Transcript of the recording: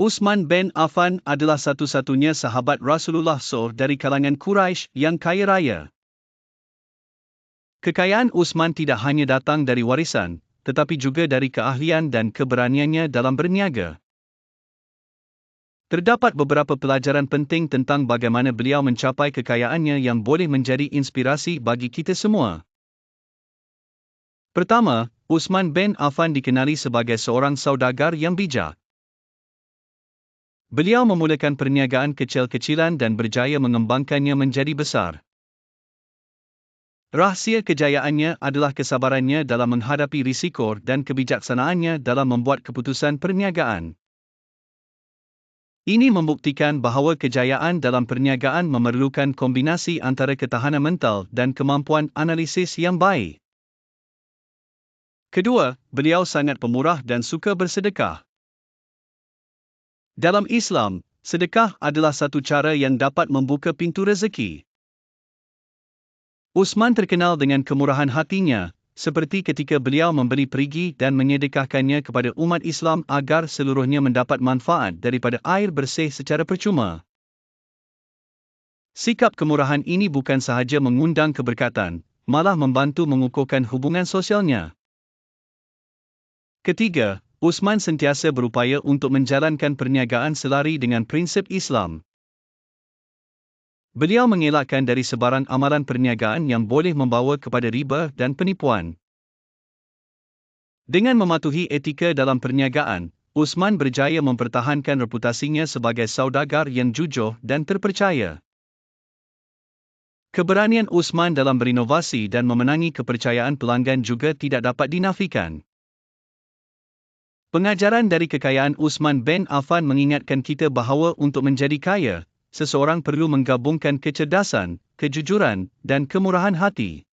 Uthman bin Affan adalah satu-satunya sahabat Rasulullah SAW dari kalangan Quraisy yang kaya raya. Kekayaan Uthman tidak hanya datang dari warisan, tetapi juga dari keahlian dan keberaniannya dalam berniaga. Terdapat beberapa pelajaran penting tentang bagaimana beliau mencapai kekayaannya yang boleh menjadi inspirasi bagi kita semua. Pertama, Uthman bin Affan dikenali sebagai seorang saudagar yang bijak. Beliau memulakan perniagaan kecil-kecilan dan berjaya mengembangkannya menjadi besar. Rahsia kejayaannya adalah kesabarannya dalam menghadapi risiko dan kebijaksanaannya dalam membuat keputusan perniagaan. Ini membuktikan bahawa kejayaan dalam perniagaan memerlukan kombinasi antara ketahanan mental dan kemampuan analisis yang baik. Kedua, beliau sangat pemurah dan suka bersedekah. Dalam Islam, sedekah adalah satu cara yang dapat membuka pintu rezeki. Usman terkenal dengan kemurahan hatinya, seperti ketika beliau memberi perigi dan menyedekahkannya kepada umat Islam agar seluruhnya mendapat manfaat daripada air bersih secara percuma. Sikap kemurahan ini bukan sahaja mengundang keberkatan, malah membantu mengukuhkan hubungan sosialnya. Ketiga, Usman sentiasa berupaya untuk menjalankan perniagaan selari dengan prinsip Islam. Beliau mengelakkan dari sebarang amalan perniagaan yang boleh membawa kepada riba dan penipuan. Dengan mematuhi etika dalam perniagaan, Usman berjaya mempertahankan reputasinya sebagai saudagar yang jujur dan terpercaya. Keberanian Usman dalam berinovasi dan memenangi kepercayaan pelanggan juga tidak dapat dinafikan. Pengajaran dari kekayaan Usman bin Affan mengingatkan kita bahawa untuk menjadi kaya, seseorang perlu menggabungkan kecerdasan, kejujuran, dan kemurahan hati.